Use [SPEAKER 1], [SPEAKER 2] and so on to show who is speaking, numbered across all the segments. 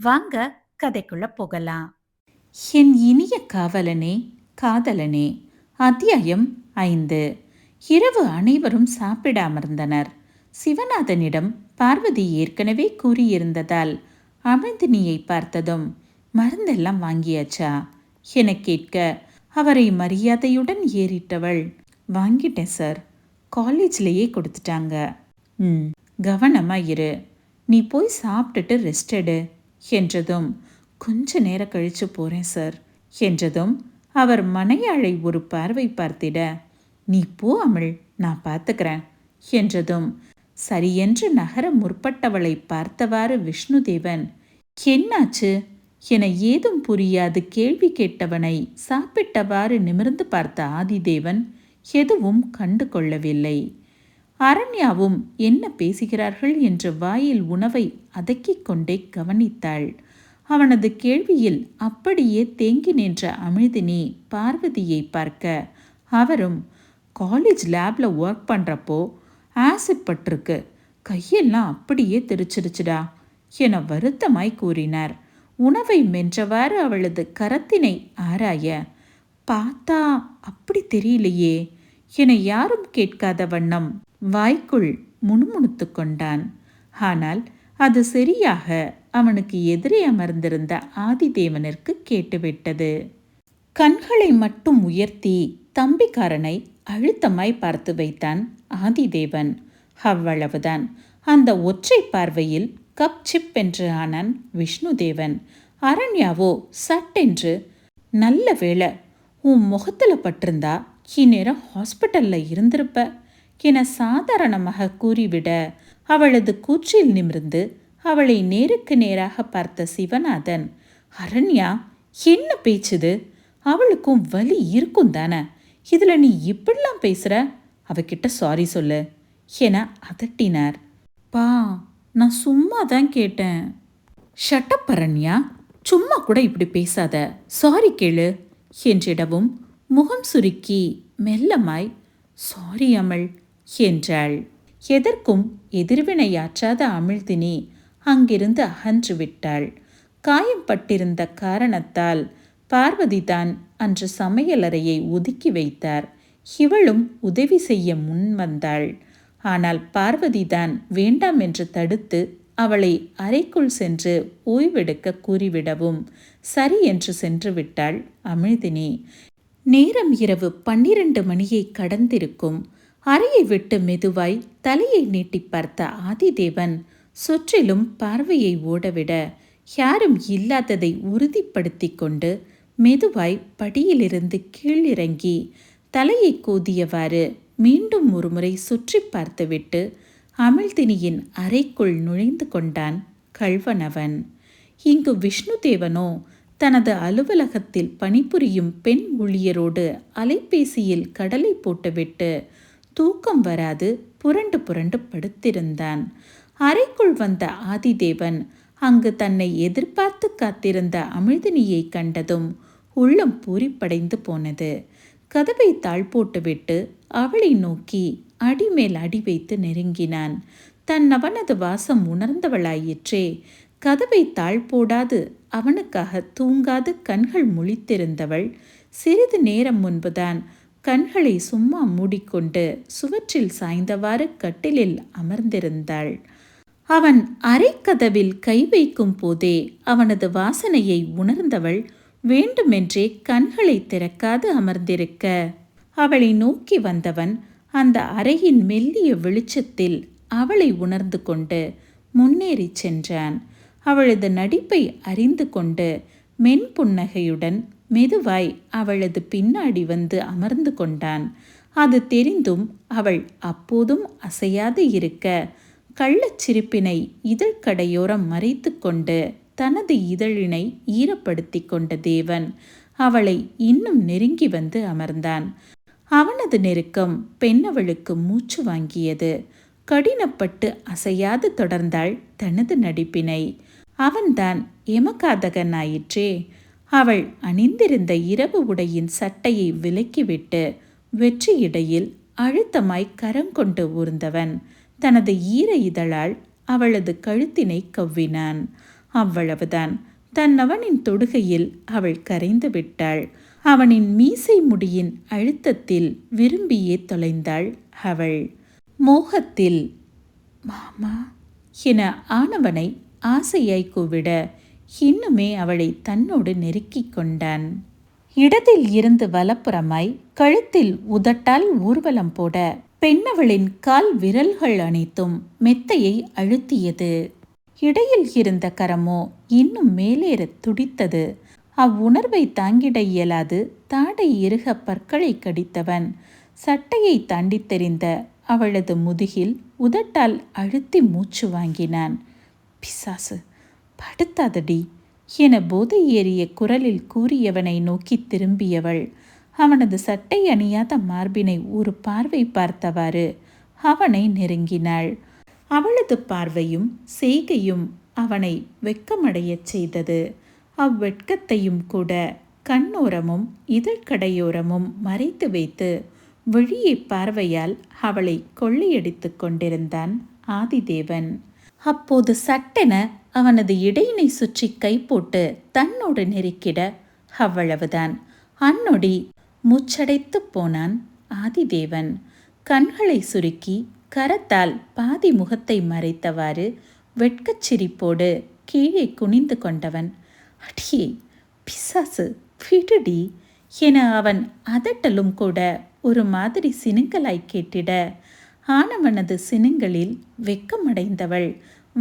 [SPEAKER 1] வாங்க கதைக்குள்ள போகலாம். என் இனிய காவலனே காதலனே அத்தியாயம் ஐந்து. இரவு அனைவரும் சாப்பிடாமர்ந்தனர். சிவநாதனிடம் பார்வதி ஏற்கனவே கூறியிருந்ததால் அமிர்தினியை பார்த்ததும் மருந்தெல்லாம் வாங்கியாச்சா? என கேட்க அவரை மரியாதையுடன் ஏறிட்டவள் வாங்கிட்டேன் சார். காலேஜ்லேயே கொடுத்துட்டாங்க. ம் கவனமாக இரு. நீ போய் சாப்பிட்டுட்டு ரெஸ்ட் எடு. என்றதும் கொஞ்ச நேரம் கழிச்சு போறேன் சார் என்றதும் அவர் மனையாளை ஒரு பார்வை பார்த்திட நீ போ அமிழ் நான் பார்த்துக்கிறேன் என்றதும் சரியென்று நகர முற்பட்டவளை பார்த்தவாறு விஷ்ணுதேவன் என்னாச்சு? என ஏதும் புரியாது கேள்வி கேட்டவனை சாப்பிட்டவாறு நிமிர்ந்து பார்த்த ஆதிதேவன் எதுவும் கண்டு கொள்ளவில்லை அரண்யாவும் என்ன பேசுகிறார்கள் என்று வாயில் உணவை அதக்கிக் கொண்டே கவனித்தாள். அவனது கேள்வியில் அப்படியே தேங்கி நின்ற அமிழ்தினி பார்வதியை பார்க்க அவரும் காலேஜ் லேபில் ஒர்க் பண்ணுறப்போ ஆசிட் பட்டிருக்கு கையெல்லாம் அப்படியே தெரிச்சிருச்சுடா என வருத்தமாய் கூறினார். உணவை மென்றவாறு அவளது கரத்தினை ஆராய பார்த்தா அப்படி தெரியலையே என யாரும் கேட்காத வண்ணம் வாய்க்குள் முணுமுணுத்து கொண்டான். ஆனால் அது சரியாக அவனுக்கு எதிரே அமர்ந்திருந்த ஆதிதேவனிற்கு கேட்டுவிட்டது. கண்களை மட்டும் உயர்த்தி தம்பிக்காரனை அழுத்தமாய் பார்த்து வைத்தான் ஆதிதேவன். அவ்வளவுதான். அந்த ஒற்றை பார்வையில் கப் சிப் என்று ஆனான் விஷ்ணுதேவன். அரண்யாவோ சட்டென்று நல்ல வேளை உன் முகத்தில் பட்டிருந்தா இந்நேரம் ஹாஸ்பிட்டலில் இருந்திருப்ப. என சாதாரணமாக கூறிவிட அவளது கூற்றில் நிமிர்ந்து அவளை நேருக்கு நேராக பார்த்த சிவநாதன் அரண்யா என்ன பேச்சுது? அவளுக்கும் வலி இருக்கும் தானே? இதில் நீ இப்படிலாம் பேசுகிற அவகிட்ட சாரி சொல்லு என அதட்டினார். பா நான் சும்மா தான் கேட்டேன் ஷட்டப் அரண்யா. சும்மா கூட இப்படி பேசாத. சாரி கேளு என்றிடவும் முகம் சுருக்கி மெல்லமாய் சாரி அமல். என்றாள். எதற்கும் எதிர்வினையாற்றாத அமிழ்தினி அங்கிருந்து அகன்று விட்டாள். காயம் பட்டிருந்த காரணத்தால் பார்வதிதான் அன்று சமையலறையை ஒதுக்கி வைத்தார். இவளும் உதவி செய்ய முன் வந்தாள். ஆனால் பார்வதிதான் வேண்டாம் என்று தடுத்து அவளை அறைக்குள் சென்று ஓய்வெடுக்க கூறிவிடவும் சரி என்று சென்று விட்டாள் அமிழ்தினி. நேரம் இரவு பன்னிரண்டு மணியை கடந்திருக்கும். அறையை விட்டு மெதுவாய் தலையை நீட்டி பார்த்த ஆதிதேவன் சுற்றிலும் பார்வையை ஓடவிட யாரும் இல்லாததை உறுதிப்படுத்தி கொண்டு மெதுவாய் படியிலிருந்து கீழிறங்கி தலையை கோதியவாறு மீண்டும் ஒருமுறை சுற்றி பார்த்துவிட்டு அமிழ்தினியின் அறைக்குள் நுழைந்து கொண்டான் கல்வனவன் இங்கு விஷ்ணுதேவனோ தனது அலுவலகத்தில் பணிபுரியும் பெண் ஊழியரோடு அலைபேசியில் கடலை போட்டுவிட்டு தூக்கம் வராது புரண்டு புரண்டு படுத்திருந்தான். அறைக்குள் வந்த ஆதிதேவன் அங்கு தன்னை எதிர்பார்த்து காத்திருந்த அமிழ்தினியை கண்டதும் உள்ளம் பூரிப்படைந்து போனது. கதவை தாழ் போட்டுவிட்டு அவளை நோக்கி அடிமேல் அடி வைத்து நெருங்கினான். தன் அவனது வாசம் உணர்ந்தவளாயிற்றே. கதவை தாழ் போடாது அவனுக்காக தூங்காது கண்கள் முழித்திருந்தவள் சிறிது நேரம் முன்புதான் கண்களை சும்மா மூடிக்கொண்டு சுவற்றில் சாய்ந்தவாறு கட்டிலில் அமர்ந்திருந்தாள். அவன் அரைக்கதவில் கை வைக்கும் போதே அவனது வாசனையை உணர்ந்தவள் வேண்டுமென்றே கண்களை திறக்காது அமர்ந்திருக்க. அவளை நோக்கி வந்தவன் அந்த அறையின் மெல்லிய வெளிச்சத்தில் அவளை உணர்ந்து கொண்டு முன்னேறிச் சென்றான். அவளது நடிப்பை அறிந்து கொண்டு மென்புன்னகையுடன் மெதுவாய் அவளது பின்னாடி வந்து அமர்ந்து கொண்டான். அது தெரிந்தும் அவள் அப்போதும் அசையாது இருக்க கள்ளச்சிரிப்பினை இதழ்கடையோரம் மறைத்து கொண்டு தனது இதழினை ஈரப்படுத்திக் கொண்ட தேவன் அவளை இன்னும் நெருங்கி வந்து அமர்ந்தான். அவனது நெருக்கம் பெண்ணவளுக்கு மூச்சு வாங்கியது. கடினப்பட்டு அசையாது தொடர்ந்தாள் தனது நடிப்பினை. அவன்தான் எமகாதகனாயிற்றே ஆயிற்றே அவள் அணிந்திருந்த இரவு உடையின் சட்டையை விலக்கிவிட்டு வெற்றியிடையில் அழுத்தமாய் கரங்கொண்டு ஊர்ந்தவன். தனது ஈர இதழால் அவளது கழுத்தினை கவ்வினான். அவ்வளவுதான். தன்னவனின் தொடுகையில் அவள் கரைந்து விட்டாள். அவனின் மீசை முடியின் அழுத்தத்தில் விரும்பியே தொலைந்தாள் அவள். மோகத்தில் மாமா என ஆனவனை ஆசையாய் கூவிட இன்னுமே அவளை தன்னோடு நெருக்கிக் கொண்டான். இடத்தில் இருந்து வலப்புறமாய் கழுத்தில் உதட்டால் ஊர்வலம் போட பெண்ணவளின் கால் விரல்கள் அனைத்தும் மெத்தையை அழுத்தியது. இடையில் இருந்த கரமோ இன்னும் மேலேற துடித்தது. அவ்வுணர்வை தாங்கிட இயலாது தாடை இறுக பற்களை கடித்தவன். சட்டையை தாண்டி தெரிந்த அவளது முதுகில் உதட்டால் அழுத்தி மூச்சு வாங்கினான். பிசாசு! படுத்தாதடி என போதை ஏறிய குரலில் கூறியவனை நோக்கி திரும்பியவள். அவனது சட்டை அணியாத மார்பினை ஒரு பார்வை பார்த்தவாறு அவனை நெருங்கினாள். அவளது பார்வையும் செய்கையும் அவனை வெக்கமடையச் செய்தது. அவ்வெட்கத்தையும் கூட கண்ணோரமும் இதழ்கடையோரமும் மறைத்து வைத்து விழியை பார்வையால் அவளை கொள்ளையடித்து கொண்டிருந்தான் ஆதிதேவன். அப்போது சட்டென அவனது இடையினை சுற்றி கை போட்டு தன்னோடு நெருக்கிட அவ்வளவுதான். அன்னொடி முச்சடைத்து போனான் ஆதிதேவன். கண்களை சுருக்கி கரத்தால் பாதி முகத்தை மறைத்தவாறு வெட்கச் சிரிப்போடு கீழே குனிந்து கொண்டவன். அடியே பிசாசு பிடுடி என அவன் அதட்டலும் கூட ஒரு மாதிரி சினுங்கலாய் கேட்டிட. ஆனவனது சினுங்களில் வெக்கமடைந்தவள்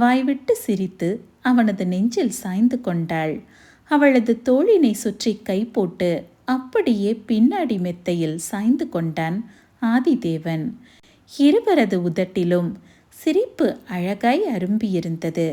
[SPEAKER 1] வாய்விட்டு சிரித்து அவனது நெஞ்சில் சாய்ந்து கொண்டாள். அவளது தோழினை சுற்றி கை போட்டு அப்படியே பின்னாடி மெத்தையில் சாய்ந்து கொண்டான் ஆதிதேவன். இருவரது உதட்டிலும் சிரிப்பு அழகாய் அரும்பியிருந்தது.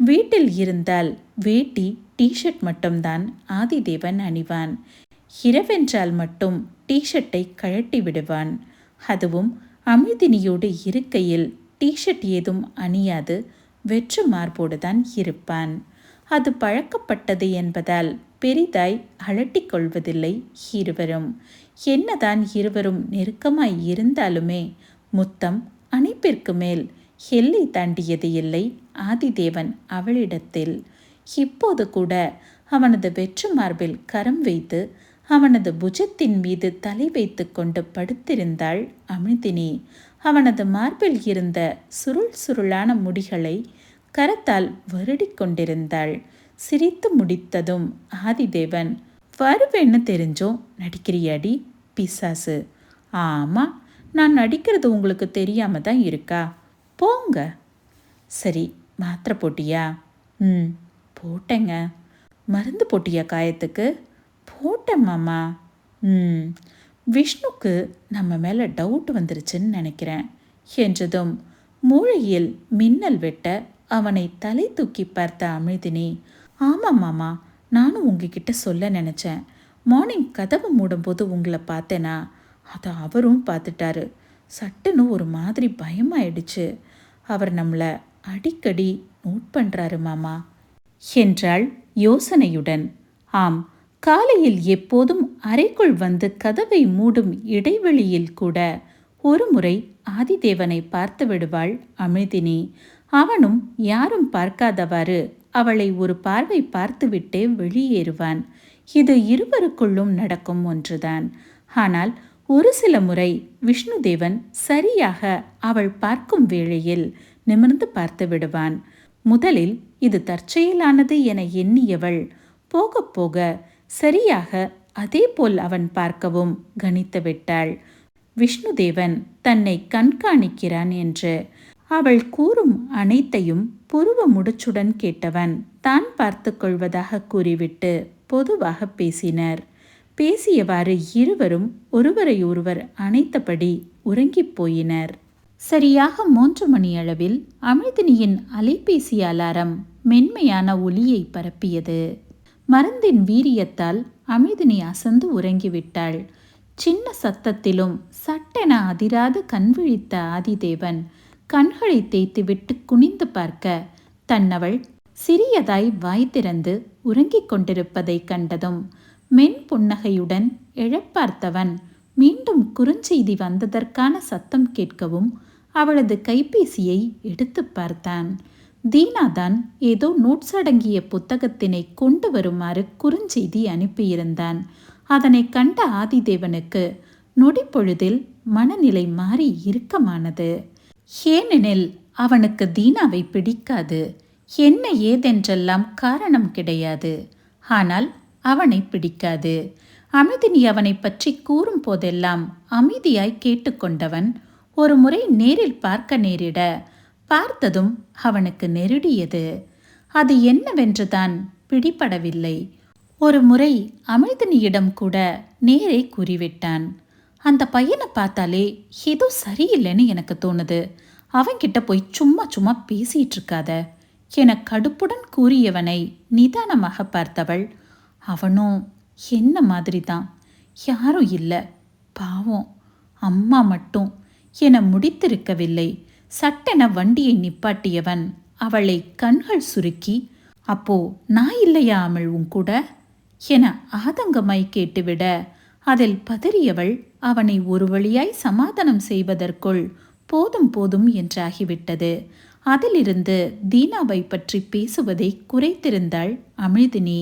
[SPEAKER 1] வீட்டில் இருந்தால் வேட்டி டிஷர்ட் மட்டும்தான் ஆதிதேவன் அணிவான். இரவென்றால் மட்டும் டிஷர்ட்டை கழட்டி விடுவான். அதுவும் அமிர்தினியோடு இருக்கையில் டிஷர்ட் ஏதும் அணியாது. வெற்று மார்போடு தான் இருப்பான். அது பழக்கப்பட்டது என்பதால் பெரிதாய் அலட்டிக் கொள்வதில்லை இருவரும். என்னதான் இருவரும் நெருக்கமாய் இருந்தாலுமே முத்தம் அணைப்பிற்கு மேல் எல்லை தாண்டியது இல்லை ஆதிதேவன் அவளிடத்தில். இப்போது கூட அவனது வெற்று மார்பில் கரம் வைத்து அவனது புஜத்தின் மீது தலை வைத்து கொண்டு படுத்திருந்தாள் அமிர்தினி. அவனது மார்பில் இருந்த சுருள் சுருளான முடிகளை கரத்தால் வருடி கொண்டிருந்தாள். சிரித்து முடித்ததும் ஆதிதேவன் வருவேன்னு தெரிஞ்சோம் நடிக்கிறியாடி? பிசாசு. ஆமா நான் நடிக்கிறது உங்களுக்கு தெரியாம தான் இருக்கா? போங்க. சரி மாத்திரை போட்டியா? ம் போட்டேங்க. மருந்து போட்டியா காயத்துக்கு? போட்டேன் மாமா. ம். விஷ்ணுக்கு நம்ம மேலே டவுட் வந்துருச்சுன்னு நினைக்கிறேன் என்றதும் மூளையில் மின்னல் வெட்ட அவனை தலை தூக்கி பார்த்த அமிழ்தினி ஆமாம் மாமா நானும் உங்ககிட்ட சொல்ல நினச்சேன். மார்னிங் கதவு மூடும்போது உங்களை பார்த்தேனா? அதை அவரும் பார்த்துட்டாரு. சட்டுன்னு ஒரு மாதிரி பயமாயிடுச்சு. அவர் நம்மளை அடிக்கடி நோட் பண்ணுறாரு மாமா என்றாள் யோசனையுடன். ஆம் காலையில் எப்போதும் அறைக்குள் வந்து கதவை மூடும் இடைவெளியில் கூட ஒரு முறை ஆதிதேவனை பார்த்து விடுவாள் அமிழ்தினி அவனும் யாரும் பார்க்காதவாறு அவளை ஒரு பார்வை பார்த்துவிட்டே வெளியேறுவான். இது இருவருக்குள்ளும் நடக்கும் ஒன்றுதான். ஆனால் ஒரு சில முறை விஷ்ணுதேவன் சரியாக அவள் பார்க்கும் வேளையில் நிமிர்ந்து பார்த்து விடுவான். முதலில் இது தற்செயலானது என எண்ணியவள் போக போக சரியாக அதேபோல் அவன் பார்க்கவும் கணித்து விட்டாள் விஷ்ணுதேவன் தன்னை கண்காணிக்கிறான் என்று அவள் கூறும் அனைத்தையும் புருவ முடிச்சுடன் கேட்டவன் தான் பார்த்து கொள்வதாக கூறிவிட்டு பொதுவாக பேசினர். பேசியவாறு இருவரும் ஒருவரையொருவர் அணைத்தபடி உறங்கிப் போயினர். சரியாக மூன்று மணியளவில் அமிர்தினியின் அலைபேசி அலாரம் மென்மையான ஒலியை பரப்பியது. மருந்தின் வீரியத்தால் அமிதினி அசந்து உறங்கிவிட்டாள். சின்ன சத்தத்திலும் சட்டென அதிராது கண்விழித்த ஆதிதேவன் கண்களை தேய்த்துவிட்டு குனிந்து பார்க்க தன்னவள் சிறியதாய் வாய் திறந்து உறங்கிக் கொண்டிருப்பதை கண்டதும் மென் புன்னகையுடன் எழப்பார்த்தவன் மீண்டும் குறுஞ்செய்தி வந்ததற்கான சத்தம் கேட்கவும் அவளது கைபேசியை எடுத்து பார்த்தான். தீனாதான் ஏதோ நோட்ஸ் அடங்கிய புத்தகத்தினை கொண்டு வருமாறு குறுஞ்செய்தி அனுப்பியிருந்தான். அதனை கண்ட ஆதிதேவனுக்கு நொடி பொழுதில் மனநிலை மாறி இறுக்கமானது. ஏனெனில் அவனுக்கு தீனாவை பிடிக்காது. என்ன ஏதென்றெல்லாம் காரணம் கிடையாது. ஆனால் அவனை பிடிக்காது. அமிதினி அவனை பற்றி கூறும் போதெல்லாம் அமைதியாய் கேட்டுக்கொண்டவன் ஒரு முறை நேரில் பார்க்க நேரிட. பார்த்ததும் அவனுக்கு நெருடியது. அது என்னவென்றுதான் பிடிபடவில்லை. ஒரு முறை அமிழ்தினியிடம் கூட நேரே கூறிவிட்டான். அந்த பையனை பார்த்தாலே ஏதோ சரியில்லைன்னு எனக்கு தோணுது. அவன்கிட்ட போய் சும்மா சும்மா பேசிட்டு இருக்காத. என கடுப்புடன் கூறியவனை நிதானமாக பார்த்தவள் அவனும் என்ன மாதிரி தான் யாரும் இல்லை. பாவம். அம்மா மட்டும். என முடித்திருக்கவில்லை. சட்டென வண்டியை நிப்பாட்டியவன். அவளை கண்கள் சுருக்கி அப்போ நான் இல்லையா அமிழ் உன் கூட? என ஆதங்கமாய் கேட்டுவிட அதில் பதறியவள் அவனை ஒரு வழியாய் சமாதானம் செய்வதற்குள் போதும் போதும் என்றாகிவிட்டது. அதிலிருந்து தீனாவை பற்றி பேசுவதை குறைத்திருந்தாள் அமிழ்தினி.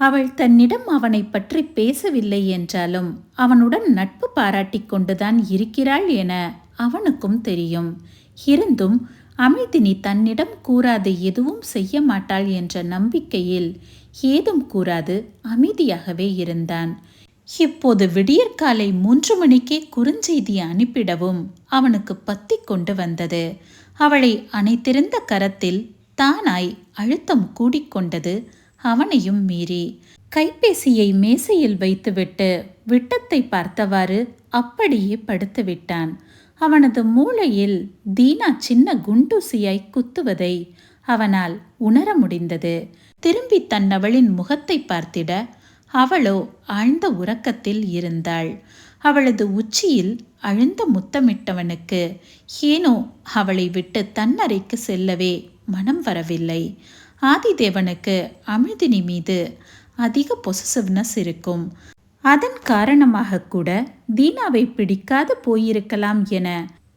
[SPEAKER 1] அவள் தன்னிடம் அவனை பற்றி பேசவில்லை என்றாலும் அவனுடன் நட்பு பாராட்டிக் கொண்டுதான் இருக்கிறாள் என அவனுக்கும் தெரியும். இருந்தும் அமைதினி தன்னிடம் கூறாது எதுவும் செய்ய மாட்டாள் என்ற நம்பிக்கையில் ஏதும் கூறாது அமைதியாகவே இருந்தான். இப்போது விடியற்காலை மூன்று மணிக்கே குறுஞ்செய்தி அனுப்பிடவும் அவனுக்கு பத்தி கொண்டு வந்தது. அவளை அணைத்திருந்த கரத்தில் தானாய் அழுத்தம் கூடிக்கொண்டது அவனையும் மீறி. கைபேசியை மேசையில் வைத்துவிட்டு விட்டத்தை பார்த்தவாறு அப்படியே படுத்துவிட்டான். அவனது மூளையில் தீனா சின்ன குண்டூசியாய் குத்துவதை அவனால் உணர முடிந்தது. திரும்பி தன்னவளின் முகத்தை பார்த்திட அவளோ ஆழ்ந்த உறக்கத்தில் இருந்தாள். அவளது உச்சியில் அழுந்த முத்தமிட்டவனுக்கு ஏனோ அவளை விட்டு தன்னறைக்கு செல்லவே மனம் வரவில்லை. ஆதிதேவனுக்கு அமிழ்தினி மீது அதிக பொசசிவ்னஸ் இருக்கும். அதன் காரணமாக கூட தீனாவை பிடிக்காது போயிருக்கலாம் என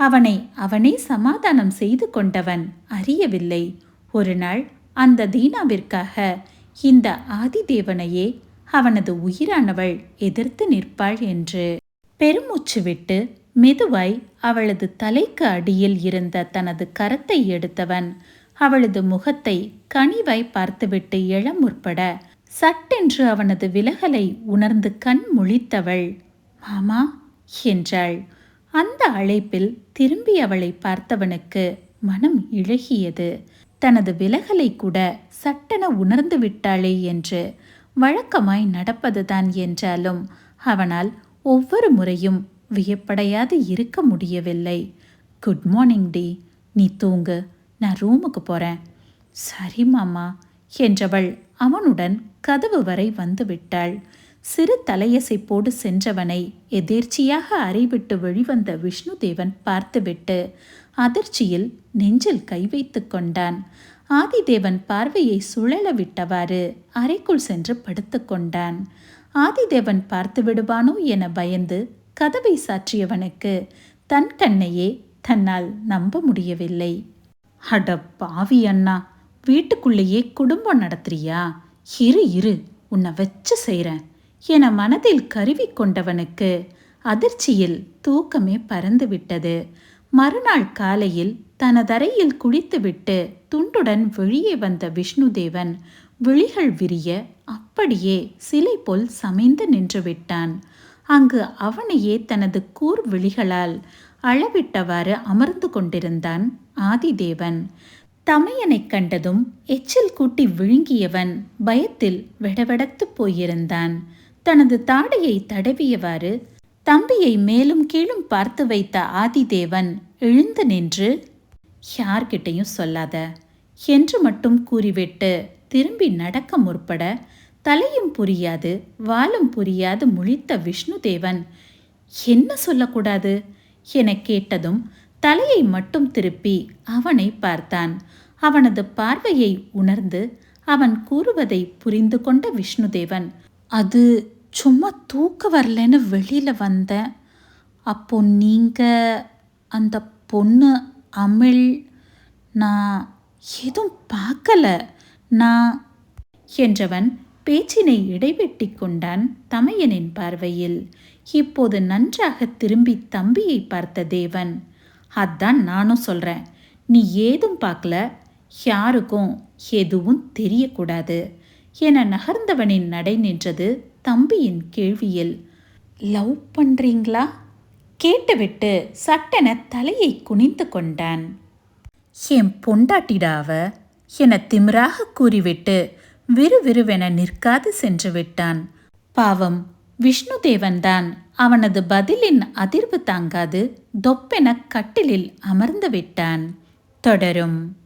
[SPEAKER 1] அவனை அவனே சமாதானம் செய்து கொண்டவன் அறியவில்லை. ஒரு நாள் அந்த தீனாவிற்காக இந்த ஆதிதேவனையே அவனது உயிரானவள் எதிர்த்து நிற்பாள் என்று பெருமூச்சு விட்டு மெதுவாய் அவளது தலைக்கு அடியில் இருந்த தனது கரத்தை எடுத்தவன் அவளது முகத்தை கனிவாய் பார்த்துவிட்டு எழ முற்பட சட்டென்று அவனது விலகலை உணர்ந்து கண் முழித்தவள். மாமா என்றாள். அந்த அழைப்பில் திரும்பி அவளை பார்த்தவனுக்கு மனம் இழகியது. தனது விலகலை கூட சட்டென உணர்ந்து விட்டாளே என்று வழக்கமாய் நடப்பதுதான் என்றாலும் அவனால் ஒவ்வொரு முறையும் வியப்படையாது இருக்க முடியவில்லை. குட் மார்னிங் டி நீ தூங்கு. நான் ரூமுக்கு போகிறேன் சரி மாமா என்றவள் அவனுடன் கதவு வரை வந்துவிட்டாள். சிறு தலையசைப்போடு சென்றவனை எதேர்ச்சியாக அறைவிட்டு வெளிவந்த விஷ்ணுதேவன் பார்த்துவிட்டு அதிர்ச்சியில் நெஞ்சில் கை வைத்து கொண்டான். ஆதிதேவன் பார்வையை சுழல விட்டவாறு அறைக்குள் சென்று படுத்துக்கொண்டான் ஆதிதேவன் பார்த்து விடுவானோ என பயந்து கதவை சாற்றியவனுக்கு தன் கண்ணையே தன்னால் நம்ப முடியவில்லை. அட பாவி அண்ணா! வீட்டுக்குள்ளேயே குடும்பம் நடத்துறியா? இரு இரு உன்னை வச்சு செய்கிறேன் என மனதில் கருவி கொண்டவனுக்கு அதிர்ச்சியில் தூக்கமே பறந்து விட்டது. மறுநாள் காலையில் தனதரையில் குளித்துவிட்டு துண்டுடன் வெளியே வந்த விஷ்ணுதேவன் விழிகள் விரிய அப்படியே சிலை போல் சமைந்து நின்று விட்டான். அங்கு அவனையே தனது கூர் விழிகளால் அளவிட்டவாறு அமர்ந்து கொண்டிருந்தான் ஆதிதேவன். தமையனைக் கண்டதும் எச்சில் கூட்டி விழுங்கியவன் பயத்தில் வெடவெடத்து போயிருந்தான். தனது தாடையை தடவியவாறு தம்பியை மேலும் கீழும் பார்த்து வைத்த ஆதிதேவன் எழுந்து நின்று யார்கிட்டையும் சொல்லாத என்று மட்டும் கூறிவிட்டு திரும்பி நடக்க முற்பட தலையும் புரியாது வாலும் புரியாது முழித்த விஷ்ணுதேவன் என்ன சொல்லக்கூடாது? என கேட்டதும் தலையை மட்டும் திருப்பி அவனை பார்த்தான். அவனது பார்வையை உணர்ந்து அவன் கூறுவதை புரிந்து கொண்ட விஷ்ணுதேவன் அது சும்மா தூக்க வரலன்னு வெளியில் வந்தேன் அப்போ நீங்கள் அந்த பொண்ணு அமிழ் நான் எதுவும் பார்க்கல நான் என்றவன் பேச்சினை இடைவெட்டி கொண்டான் தமையனின் பார்வையில். இப்போது நன்றாக திரும்பி தம்பியை பார்த்த தேவன் அதான் நானும் சொல்கிறேன் நீ ஏதும் பார்க்கல யாருக்கும் எதுவும் தெரியக்கூடாது. என நகர்ந்தவனின் நடை நின்றது தம்பியின் கேள்வியில். லவ் பண்ணுறீங்களா கேட்டுவிட்டு சட்டென தலையை குனிந்து கொண்டான். என் பொண்டாட்டிடாவ என திமிராக கூறிவிட்டு விறுவிறுவென நிற்காது சென்று விட்டான். பாவம் விஷ்ணுதேவன்தான் அவனது பதிலின் அதிர்வு தாங்காது. தொப்பென கட்டிலில் அமர்ந்து விட்டான். தொடரும்.